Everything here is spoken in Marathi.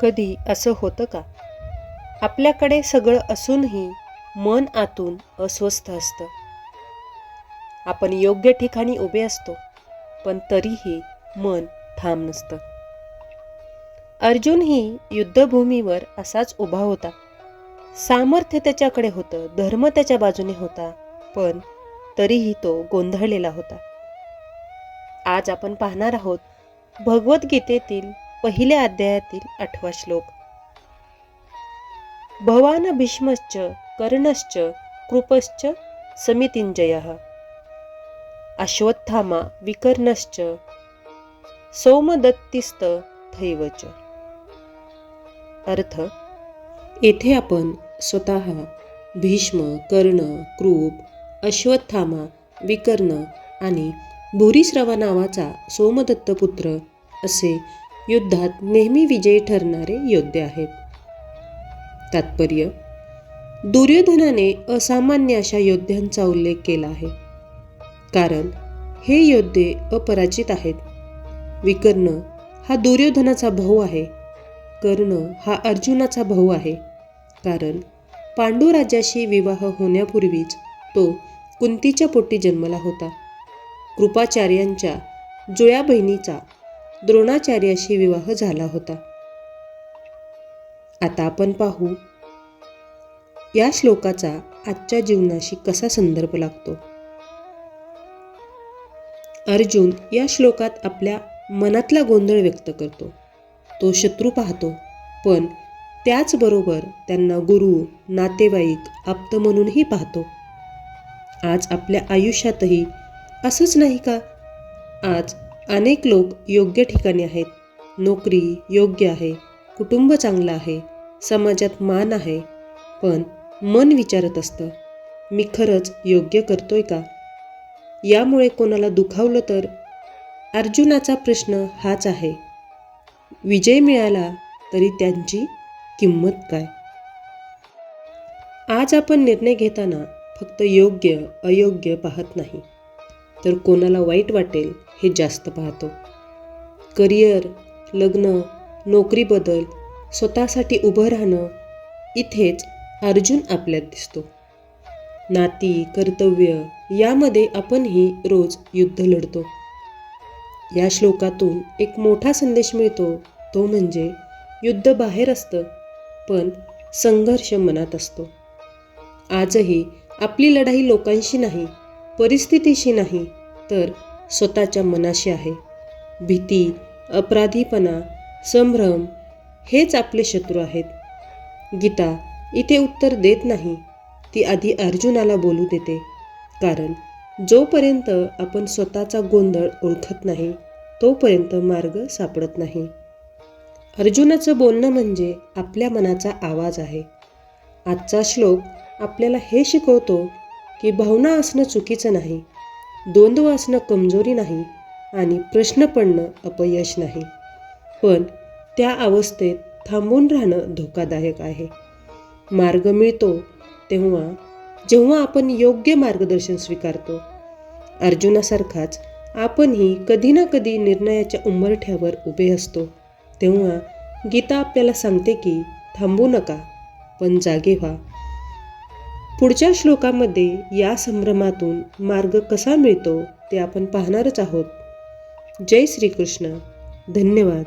कधी असं होतं का? आपल्याकडे सगळं असूनही मन आतून अस्वस्थ असतं. आपण योग्य ठिकाणी उभे असतो पण तरीही मन ठाम नसतं. अर्जुनही युद्धभूमीवर असाच उभा होता. सामर्थ्य त्याच्याकडे होतं धर्म त्याच्या बाजूने होता पण तरीही तो गोंधळलेला होता. आज आपण पाहणार आहोत भगवद्गीतेतील पहिल्या अध्यायातील आठवा श्लोक. भवान भीष्मश्च कर्णश्च कृपश्च समितिंजय। अश्वत्थामा विकर्णश्च सौमदत्तिस्त थैवच। अर्थ येथे आपण स्वतः भीष्म कर्ण कृप अश्वत्थामा विकर्ण आणि भूरिश्रवा नावाचा सोमदत्त पुत्र असे युद्धात नेहमी विजयी ठरणारे योद्धे आहेत. तात्पर्य दुर्योधनाने असामान्य अशा योद्ध्यांचा उल्लेख केला आहे. कारण हे योद्धे अपराजित आहेत. विकर्ण हा दुर्योधनाचा भाऊ आहे. कर्ण हा अर्जुनाचा भाऊ आहे. कारण पांडुराजाशी विवाह होण्यापूर्वीच तो कुंतीच्या पोटी जन्मला होता. कृपाचार्यांच्या जुळ्या बहिणीचा द्रोणाचार्याशी विवाह झाला होता. आता आपण पाहू या श्लोकाचा आजच्या जीवनाशी कसा संदर्भ लागतो? अर्जुन या श्लोकात आपल्या मनातला गोंधळ व्यक्त करतो. तो शत्रू पाहतो पण त्याचबरोबर त्यांना गुरु नातेवाईक आप्त म्हणूनही पाहतो. आज आपल्या आयुष्यातही असंच नाही का? आज अनेक लोक योग्य ठिकाणी आहेत. नोकरी योग्य आहे. कुटुंब चांगलं आहे. समाजात मान आहे. पण मन विचारत असतं मी खरंच योग्य करतोय का? यामुळे कोणाला दुखावलं तर? अर्जुनाचा प्रश्न हाच आहे. विजय मिळाला तरी त्यांची किंमत काय? आज आपण निर्णय घेताना फक्त योग्य अयोग्य पाहत नाही. तर कोणाला वाईट वाटेल हे जास्त पाहतो. करिअर लग्न नोकरी बदल स्वतःसाठी उभं राहणं इथेच अर्जुन आपल्यात दिसतो. नाती कर्तव्य यामध्ये आपणही रोज युद्ध लढतो. या श्लोकातून एक मोठा संदेश मिळतो तो म्हणजे युद्ध बाहेर असतं पण संघर्ष मनात असतो. आजही आपली लढाई लोकांशी नाही परिस्थितीशी नाही तर स्वतःच्या मनाशी आहे. भीती अपराधीपणा संभ्रम हेच आपले शत्रू आहेत. गीता इथे उत्तर देत नाही ती आधी अर्जुनाला बोलू देते. कारण जोपर्यंत आपण स्वतःचा गोंधळ ओळखत नाही तोपर्यंत मार्ग सापडत नाही. अर्जुनाचं बोलणं म्हणजे आपल्या मनाचा आवाज आहे. आजचा श्लोक आपल्याला हे शिकवतो की भावना असणं चुकीचं नाही द्वंद्व असणं कमजोरी नाही आणि प्रश्न पडणं अपयश नाही. पण त्या अवस्थेत थांबून राहणं धोकादायक आहे. मार्ग मिळतो तेव्हा जेव्हा आपण योग्य मार्गदर्शन स्वीकारतो. अर्जुनासारखाच आपणही कधी ना कधी निर्णयाच्या उंबरठ्यावर उभे असतो. तेव्हा गीता आपल्याला सांगते की थांबू नका पण जागे व्हा. पुढच्या श्लोकामध्ये या संभ्रमातून मार्ग कसा मिळतो ते आपण पाहणारच आहोत. जय श्रीकृष्ण. धन्यवाद.